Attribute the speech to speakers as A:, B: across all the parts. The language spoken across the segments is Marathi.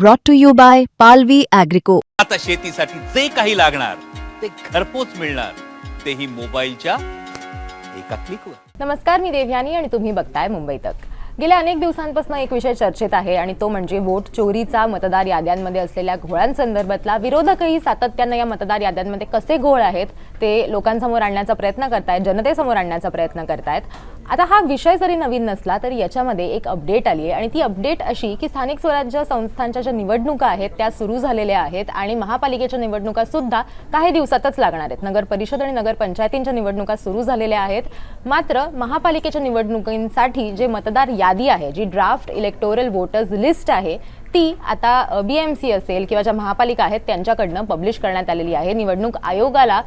A: brought to you by Palvi Agrico.
B: आता शेतीसाठी जे काही लागणार ते घरपोच मिळणार. तेही मोबाईलच्या एका क्लिकवर
C: नमस्कार मी देवयानी आणि तुम्ही बघताय मुंबई तक. गेल्या अनेक दिवसांपासून एक विषय चर्चेत आहे आणि तो म्हणजे वोट चोरीचा मतदार याद्यांमध्ये असलेल्या घोळांसंदर्भातला विरोधकही सातत्यानं या मतदार याद्यांमध्ये कसे घोळ आहेत ते लोकांसमोर आणण्याचा प्रयत्न करतायत जनतेसमोर आणण्याचा प्रयत्न करतायत. आता हा विषय जरी नवीन नसला तरी याच्यामध्ये एक अपडेट आली आहे. आणि ती अपडेट अशी की स्थानिक स्वराज्य संस्थांच्या ज्या निवडणुका आहेत त्या सुरू झालेल्या आहेत आणि महापालिकेच्या निवडणुका सुद्धा काही दिवसातच लागणार आहेत. नगर परिषद आणि नगरपंचायतींच्या निवडणुका सुरू झालेल्या आहेत. मात्र महापालिकेच्या निवडणुकींसाठी जे मतदार यादी आहे जी ड्राफ्ट इलेक्टोरल वोटर्स लिस्ट आहे ती आता बी एम सी असेल किंवा ज्या महापालिका आहेत त्यांच्याकडनं पब्लिश करण्यात आलेली आहे. निवडणूक आयोगाला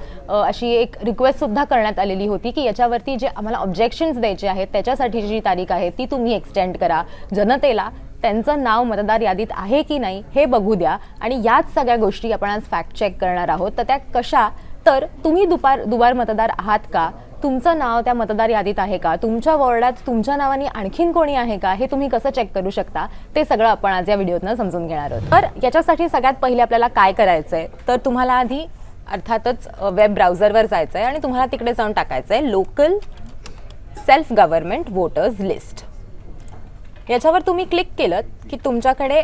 C: अशी एक रिक्वेस्ट सुद्धा करण्यात आलेली होती की याच्यावरती जे आम्हाला ऑब्जेक्शन्स द्यायचे आहेत त्याच्यासाठी जी तारीख आहे ती तुम्ही एक्सटेंड करा. जनतेला त्यांचं नाव मतदार यादीत आहे की नाही हे बघू द्या. आणि याच सगळ्या गोष्टी आपण आज फॅक्ट चेक करणार आहोत. तर त्या कशा? तर तुम्ही दुपार दुबार मतदार आहात का? तुमचं नाव त्या मतदार यादीत आहे का? तुमच्या वॉर्डात तुमच्या नावाने आणखीन कोणी आहे का? हे तुम्ही कसं चेक करू शकता? ते सगळं आपण आज या व्हिडिओतनं समजून घेणार आहोत. तर याच्यासाठी सगळ्यात पहिले आपल्याला काय करायचं आहे तर तुम्हाला आधी अर्थातच वेब ब्राउझरवर जायचं आहे आणि तुम्हाला तिकडे जाऊन टाकायचं आहे local self government voters list याच्यावर तुम्ही क्लिक केलं की तुमच्याकडे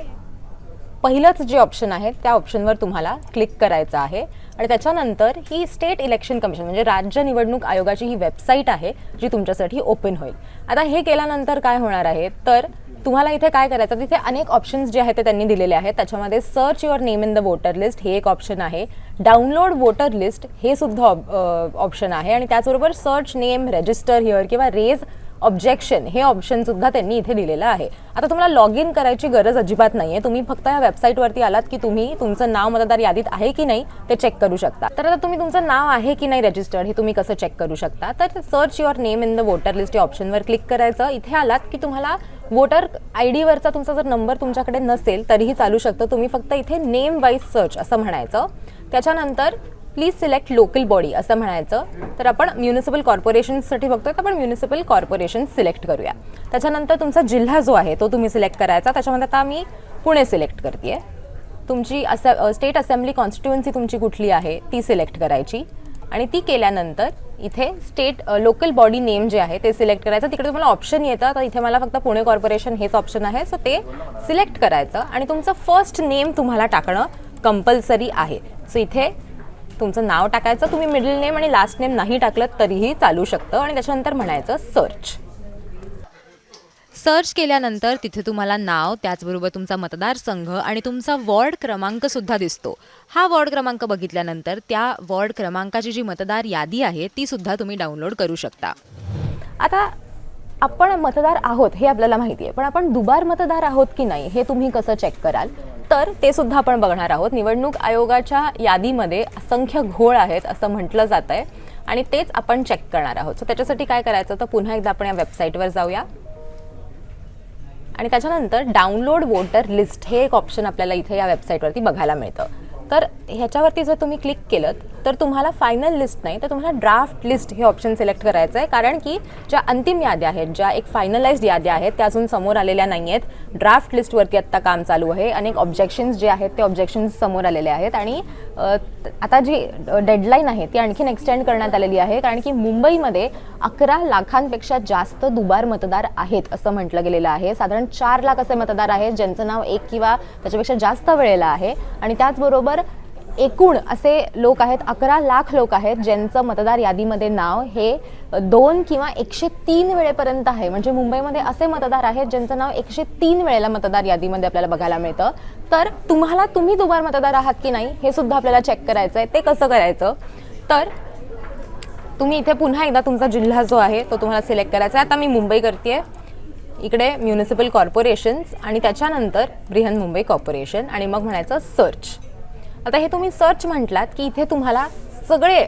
C: पहिलंच जे ऑप्शन आहे त्या ऑप्शनवर तुम्हाला क्लिक करायचं आहे. आणि त्याच्यानंतर ही स्टेट इलेक्शन कमिशन म्हणजे राज्य निवडणूक आयोगाची ही वेबसाईट आहे जी तुमच्यासाठी ओपन होईल. आता हे केल्यानंतर काय होणार आहे? तर तुम्हाला इथे काय करायचं तिथे अनेक ऑप्शन्स जे आहेत ते त्यांनी दिलेले आहेत. त्याच्यामध्ये search your name in the voter list हे एक ऑप्शन आहे. डाउनलोड वोटर लिस्ट हे सुद्धा ऑप्शन आहे. आणि त्याचबरोबर सर्च नेम रजिस्टर हिअर किंवा रेज ऑब्जेक्शन हे ऑप्शन सुद्धा त्यांनी इथे दिलेलं आहे. आता तुम्हाला लॉग इन करायची गरज अजिबात नाही आहे तुम्ही फक्त या वेबसाईटवरती आलात की तुम्ही तुमचं नाव मतदार यादीत आहे की नाही ते चेक करू शकता. तर आता तुम्ही तुमचं नाव आहे की नाही रजिस्टर्ड हे तुम्ही कसं चेक करू शकता? तर search your name in the voter list या ऑप्शनवर क्लिक करायचं. इथे आलात की तुम्हाला वोटर आय डीवरचा तुमचा जर नंबर तुमच्याकडे नसेल तरीही चालू शकतं. तुम्ही फक्त इथे नेम वाईज सर्च असं म्हणायचं. त्याच्यानंतर प्लीज सिलेक्ट लोकल बॉडी असं म्हणायचं. तर आपण म्युनिसिपल कॉर्पोरेशनसाठी बघतोय तर आपण म्युनिसिपल कॉर्पोरेशन सिलेक्ट करूया. त्याच्यानंतर तुमचा जिल्हा जो आहे तो तुम्ही सिलेक्ट करायचा. त्याच्यामध्ये आता मी पुणे सिलेक्ट करते तुमची असं स्टेट असेंब्ली कॉन्स्टिट्युएन्सी तुमची कुठली आहे ती सिलेक्ट करायची. आणि ती केल्यानंतर इथे स्टेट लोकल बॉडी नेम जे आहे ते सिलेक्ट करायचं. तिकडे तुम्हाला ऑप्शन येतं. तर इथे मला फक्त पुणे कॉर्पोरेशन हेच ऑप्शन आहे. सो ते सिलेक्ट करायचं. आणि तुमचं फर्स्ट नेम तुम्हाला टाकणं कंपल्सरी आहे. सो इथे तुमचं नाव टाकायचं तुम्ही मिडल नेम आणि लास्ट नेम नाही टाकलं तरीही चालू शकतं. आणि त्याच्यानंतर म्हणायचं सर्च सर्च केल्यानंतर तिथे तुम्हाला नाव त्याचबरोबर तुमचा मतदारसंघ आणि तुमचा वॉर्ड क्रमांक सुद्धा दिसतो. हा वॉर्ड क्रमांक बघितल्यानंतर त्या वॉर्ड क्रमांकाची जी मतदार यादी आहे ती सुद्धा तुम्ही डाउनलोड करू शकता. आता आपण मतदार आहोत हे आपल्याला माहिती आहे. पण आपण दुबार मतदार आहोत की नाही हे तुम्ही कसं चेक कराल? तर ते सुद्धा आपण बघणार आहोत. निवडणूक आयोगाच्या यादीमध्ये असंख्य घोळ आहेत असं म्हटलं जात आहे आणि तेच आपण चेक करणार आहोत. सो त्याच्यासाठी काय करायचं? तर पुन्हा एकदा आपण या वेबसाईटवर जाऊया. आणि त्याच्यानंतर डाउनलोड वोटर लिस्ट हे एक ऑप्शन आपल्याला इथे या वेबसाईटवरती बघायला मिळतं. तर ह्याच्यावरती जर तुम्ही क्लिक केलं तर तुम्हाला फायनल लिस्ट नाही तर तुम्हाला ड्राफ्ट लिस्ट हे ऑप्शन सिलेक्ट करायचं आहे कारण की ज्या अंतिम याद्या आहेत ज्या एक फायनलाइज्ड याद्या आहेत त्या अजून समोर आलेल्या नाही आहेत ड्राफ्ट लिस्टवरती आत्ता काम चालू आहे अनेक ऑब्जेक्शन्स जे आहेत ते ऑब्जेक्शन्स समोर आलेले आहेत. आणि आता जी डेडलाईन आहे ती आणखीन एक्सटेंड करण्यात आलेली आहे. कारण की मुंबईमध्ये अकरा लाखांपेक्षा जास्त दुबार मतदार आहेत असं म्हटलं गेलेलं आहे. साधारण चार लाख असे मतदार आहेत ज्यांचं नाव एक किंवा त्याच्यापेक्षा जास्त वेळेला आहे. आणि त्याचबरोबर एकूण असे लोक आहेत अकरा लाख लोक आहेत ज्यांचं मतदार यादीमध्ये नाव हे दोन किंवा एकशे तीन वेळेपर्यंत आहे. म्हणजे मुंबईमध्ये असे मतदार आहेत ज्यांचं नाव एकशे तीन वेळेला मतदार यादीमध्ये आपल्याला बघायला मिळतं. तर तुम्हाला तुम्ही दुबार मतदार आहात की नाही हे सुद्धा आपल्याला चेक करायचं आहे ते कसं करायचं? तर तुम्ही इथे पुन्हा एकदा तुमचा जिल्हा जो आहे तो तुम्हाला सिलेक्ट करायचा आहे. आता मी मुंबई करते इकडे म्युनिसिपल कॉर्पोरेशन्स आणि त्याच्यानंतर बृहन मुंबई कॉर्पोरेशन आणि मग म्हणायचं सर्च आता हे तुम्ही सर्च म्हटलात की इथे तुम्हाला सगळे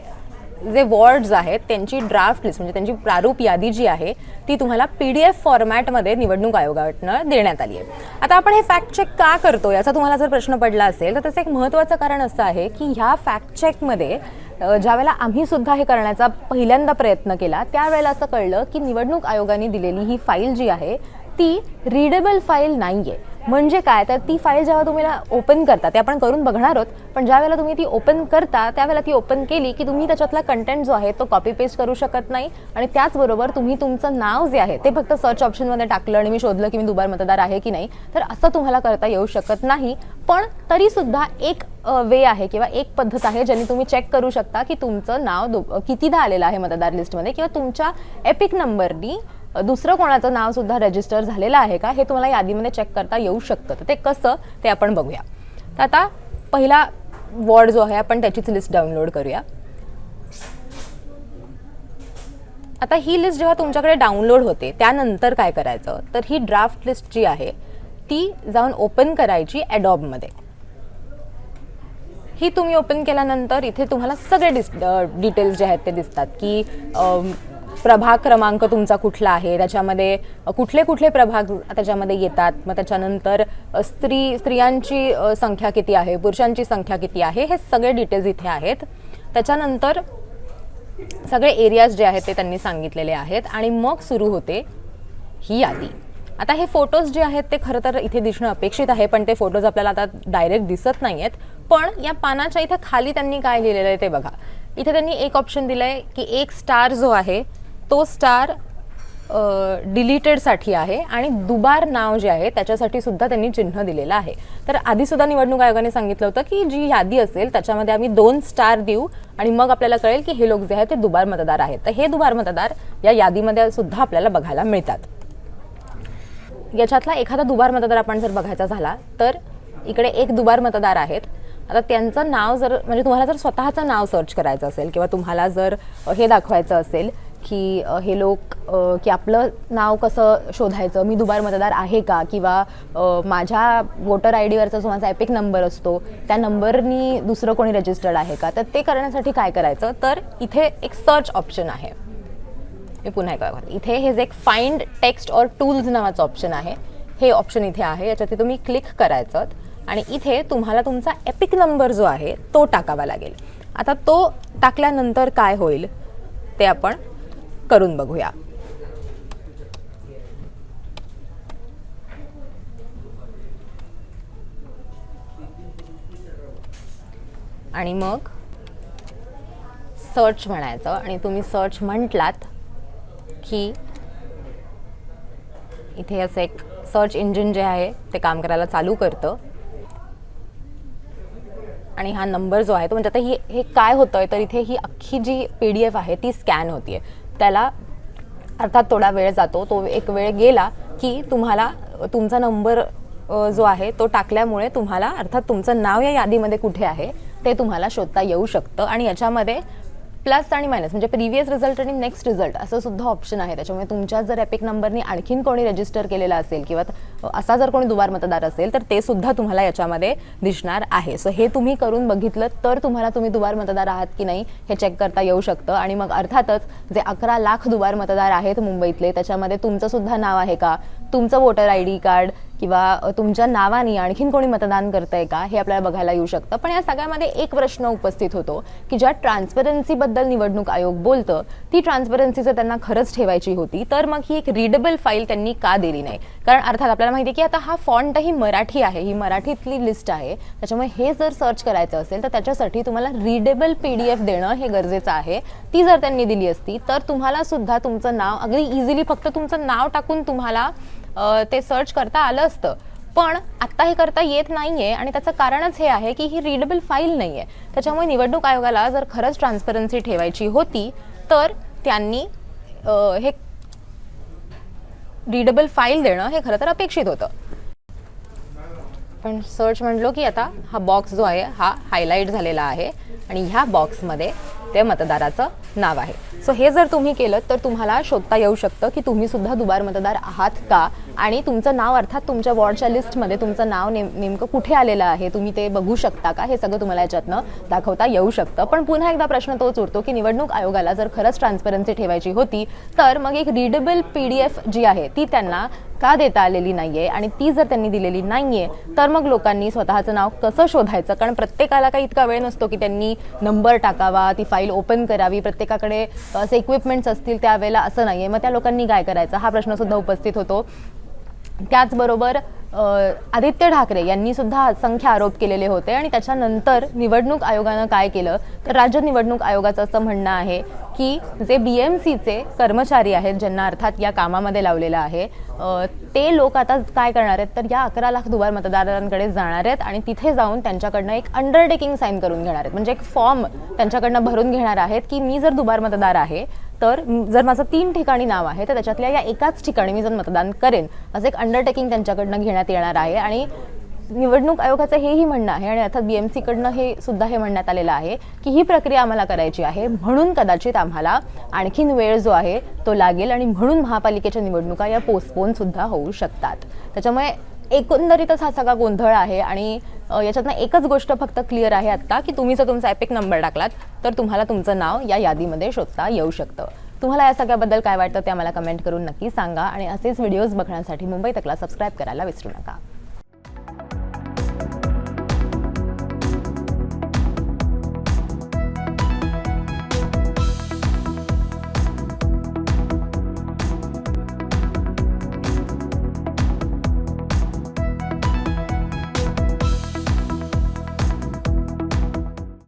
C: जे वॉर्ड्स आहेत त्यांची ड्राफ्ट लिस्ट म्हणजे त्यांची प्रारूप यादी जी आहे ती तुम्हाला पी डी एफ फॉर्मॅटमध्ये निवडणूक आयोगाकडनं देण्यात आली आहे. आता आपण हे फॅक्ट चेक का करतो याचा तुम्हाला जर प्रश्न पडला असेल तर त्याचं एक महत्त्वाचं कारण असं आहे की ह्या फॅक्ट चेकमध्ये ज्यावेळेला आम्ही सुद्धा हे करण्याचा पहिल्यांदा प्रयत्न केला त्यावेळेला असं कळलं की निवडणूक आयोगाने दिलेली ही फाईल जी आहे ती रीडेबल फाईल नाही आहे म्हणजे काय? तर ती फाईल जेव्हा तुम्ही ओपन करता ते आपण करून बघणार आहोत पण ज्या वेळेला तुम्ही ती ओपन करता त्यावेळेला ती ओपन केली की तुम्ही त्याच्यातला कंटेंट जो आहे तो कॉपी पेस्ट करू शकत नाही आणि त्याचबरोबर तुम्ही तुमचं नाव जे आहे ते फक्त सर्च ऑप्शनमध्ये टाकलं आणि मी शोधलं की मी दुबार मतदार आहे की नाही तर असं तुम्हाला करता येऊ शकत नाही. पण तरीसुद्धा एक वे आहे किंवा एक पद्धत आहे ज्याने तुम्ही चेक करू शकता की तुमचं नाव दु- कितीदा आलेलं आहे मतदार लिस्टमध्ये किंवा तुमच्या एपिक नंबरनी दुसरं कोणाचं नाव सुद्धा रजिस्टर झालेलं आहे का हे तुम्हाला यादीमध्ये चेक करता येऊ शकतं. तर ते कसं ते आपण बघूया. तर आता पहिला वॉर्ड जो आहे आपण त्याचीच लिस्ट डाउनलोड करूया. आता ही लिस्ट जेव्हा तुमच्याकडे डाउनलोड होते त्यानंतर काय करायचं? तर ही ड्राफ्ट लिस्ट जी आहे ती जाऊन ओपन करायची ॲडॉबमध्ये ही तुम्ही ओपन केल्यानंतर इथे तुम्हाला सगळे डिस डिटेल्स जे आहेत ते दिसतात की प्रभाग क्रमांक तुमचा कुठला आहे? त्याच्यामध्ये कुठले कुठले प्रभाग त्याच्यामध्ये येतात? मग त्याच्यानंतर स्त्री स्त्रियांची संख्या किती आहे? पुरुषांची संख्या किती आहे? हे सगळे डिटेल्स इथे आहेत. त्याच्यानंतर सगळे एरियाज जे आहेत ते त्यांनी सांगितलेले आहेत आणि मग सुरू होते ही यादी. आता हे फोटोज जे आहेत ते खरं तर इथे दिसणं अपेक्षित आहे पण ते फोटोज आपल्याला आता डायरेक्ट दिसत नाही आहेत पण या पानाच्या इथे खाली त्यांनी काय लिहिलेलं आहे ते बघा. इथे त्यांनी एक ऑप्शन दिलं आहे की एक स्टार जो आहे तो स्टार डिलीटेडसाठी आहे आणि दुबार नाव जे आहे त्याच्यासाठी सुद्धा त्यांनी चिन्ह दिलेलं आहे. तर आधीसुद्धा निवडणूक आयोगाने सांगितलं होतं की जी यादी असेल त्याच्यामध्ये आम्ही दोन स्टार देऊ आणि मग आपल्याला कळेल की हे लोक जे आहेत ते दुबार मतदार आहेत. तर हे दुबार मतदार या यादीमध्ये सुद्धा आपल्याला बघायला मिळतात. याच्यातला एखादा दुबार मतदार आपण जर बघायचा झाला तर इकडे एक दुबार मतदार आहेत. आता त्यांचं नाव जर म्हणजे तुम्हाला जर स्वतःचं नाव सर्च करायचं असेल किंवा तुम्हाला जर हे दाखवायचं असेल की हे लोक की आपलं नाव कसं शोधायचं? मी दुबार मतदार आहे का? किंवा माझ्या वोटर आय डीवरचा जो माझा एपिक नंबर असतो त्या नंबरनी दुसरं कोणी रजिस्टर्ड आहे का? तर ते करण्यासाठी काय करायचं? तर इथे एक सर्च ऑप्शन आहे. मी पुन्हा एकदा इथे हे जे एक फाइंड टेक्स्ट और टूल्स नावाचं ऑप्शन आहे हे ऑप्शन इथे आहे. याच्यात तुम्ही क्लिक करायचं. आणि इथे तुम्हाला तुमचा एपिक नंबर जो आहे तो टाकावा लागेल. आता तो टाकल्यानंतर काय होईल? ते आपण करून बघूया. आणि मग सर्च म्हणायचं आणि तुम्ही सर्च म्हटलात की इथे असं एक सर्च इंजिन जे आहे ते काम करायला चालू करतं. आणि हा नंबर जो आहे तो म्हणजे आता ही हे काय होतंय तर इथे ही अख्खी जी पी डी एफ आहे ती स्कॅन होती आहे त्याला अर्थात थोडा वेळ जातो. तो एक वेळ गेला की तुम्हाला तुमचा नंबर जो आहे तो टाकल्यामुळे तुम्हाला अर्थात तुमचं नाव या यादीमध्ये कुठे आहे ते तुम्हाला शोधता येऊ शकतं. आणि याच्यामध्ये प्लस आणि मायनस म्हणजे प्रिव्हियस रिझल्ट आणि नेक्स्ट रिझल्ट असं सुद्धा ऑप्शन आहे. त्याच्यामुळे तुमच्या जर एपिक नंबरनी आणखीन कोणी रजिस्टर केलेला असेल किंवा असा जर कोणी दुबार मतदार असेल तर ते सुद्धा तुम्हाला याच्यामध्ये दिसणार आहे. सो हे तुम्ही करून बघितलं तर तुम्हाला तुम्ही दुबार मतदार आहात की नाही हे चेक करता येऊ शकतं. आणि मग अर्थातच जे अकरा लाख दुबार मतदार आहेत मुंबईतले त्याच्यामध्ये तुमचं सुद्धा नाव आहे का? तुमचं वोटर आय डी कार्ड किंवा तुमच्या नावाने आणखीन कोणी मतदान करतंय का? हे आपल्याला बघायला येऊ शकतं. पण या सगळ्यामध्ये एक प्रश्न उपस्थित होतो की ज्या ट्रान्सपरन्सीबद्दल निवडणूक आयोग बोलतं ती ट्रान्सपरन्सी जर त्यांना खरंच ठेवायची होती तर मग ही एक रीडेबल फाईल त्यांनी का दिली नाही? कारण अर्थात आपल्याला माहिती आहे की आता हा फॉन्ट ही मराठी आहे ही मराठीतली लिस्ट आहे. त्याच्यामुळे हे जर सर्च करायचं असेल तर त्याच्यासाठी तुम्हाला रिडेबल पी डी एफ देणं हे गरजेचं आहे. ती जर त्यांनी दिली असती तर तुम्हाला सुद्धा तुमचं नाव अगदी इझिली फक्त तुमचं नाव टाकून तुम्हाला ते सर्च करता आलं असतं. पण आत्ता हे करता येत नाही आहे आणि त्याचं कारणच हे आहे की ही रीडेबल फाईल नाही आहे त्याच्यामुळे निवडणूक आयोगाला जर खरंच ट्रान्सपरन्सी ठेवायची होती तर त्यांनी हे रीडेबल फाईल देणं हे खरं तर अपेक्षित होतं. पण सर्च म्हटलो की आता हा बॉक्स जो आहे हा हायलाईट झालेला आहे आणि ह्या बॉक्समध्ये ते मतदाराचं नाव आहे. सो हे जर तुम्ही केलं तर तुम्हाला शोधता येऊ शकतं की तुम्ही सुद्धा दुबार मतदार आहात का? आणि तुमचं नाव अर्थात तुमच्या वॉर्डच्या लिस्टमध्ये तुमचं नाव नेम नेमकं कुठे आलेलं आहे? तुम्ही ते बघू शकता का? हे सगळं तुम्हाला याच्यातनं दाखवता येऊ शकतं. पण पुन्हा एकदा प्रश्न तोच उरतो की निवडणूक आयोगाला जर खरंच ट्रान्सपरन्सी ठेवायची होती तर मग एक रीडेबल पी डी एफ जी आहे ती त्यांना का देता आलेली नाही आहे आणि ती जर त्यांनी दिलेली नाही आहे तर मग लोकांनी स्वतःचं नाव कसं शोधायचं? कारण प्रत्येकाला काही इतका वेळ नसतो की त्यांनी नंबर टाकावा ती फाईल ओपन करावी. प्रत्येकाकडे असे इक्विपमेंट्स असतील त्यावेळेला असं नाही आहे मग त्या लोकांनी काय करायचं? हा प्रश्न सुद्धा उपस्थित होतो. त्याचबरोबर आदित्य ठाकरे यांनी सुद्धा असंख्य आरोप केलेले होते आणि त्याच्यानंतर निवडणूक आयोगानं काय केलं? तर राज्य निवडणूक आयोगाचं असं म्हणणं आहे की जे बी एम सीचे कर्मचारी आहेत ज्यांना अर्थात या कामामध्ये लावलेलं आहे ते लोक आता काय करणार आहेत? तर या अकरा लाख दुबार मतदारांकडे जाणार आहेत आणि तिथे जाऊन त्यांच्याकडनं एक अंडरटेकिंग साईन करून घेणार आहेत. म्हणजे एक फॉर्म त्यांच्याकडनं भरून घेणार आहेत की मी जर दुबार मतदार आहे तर जर माझं तीन ठिकाणी नाव आहे तर त्याच्यातल्या या एकाच ठिकाणी मी जर मतदान करेन असं एक अंडरटेकिंग त्यांच्याकडनं घेण्यात येणार आहे आणि निवडणूक आयोगाचं हेही म्हणणं आहे आणि अर्थात बी एम सीकडनं हे सुद्धा हे म्हणण्यात आलेलं आहे की ही प्रक्रिया आम्हाला करायची आहे. म्हणून कदाचित आम्हाला आणखीन वेळ जो आहे तो लागेल आणि म्हणून महापालिकेच्या निवडणुका या पोस्टपोन सुद्धा होऊ शकतात. त्याच्यामुळे एकंदरीतच हा सगळा गोंधळ आहे आणि याच्यातनं एकच गोष्ट फक्त क्लिअर आहे आत्ता की तुम्ही जर तुमचा एपिक नंबर टाकलात तर तुम्हाला तुमचं नाव या यादीमध्ये शोधता येऊ शकतं. तुम्हाला या सगळ्याबद्दल काय वाटतं ते आम्हाला कमेंट करून नक्की सांगा आणि असेच व्हिडिओज बघण्यासाठी मुंबई तकला सबस्क्राईब करायला विसरू नका.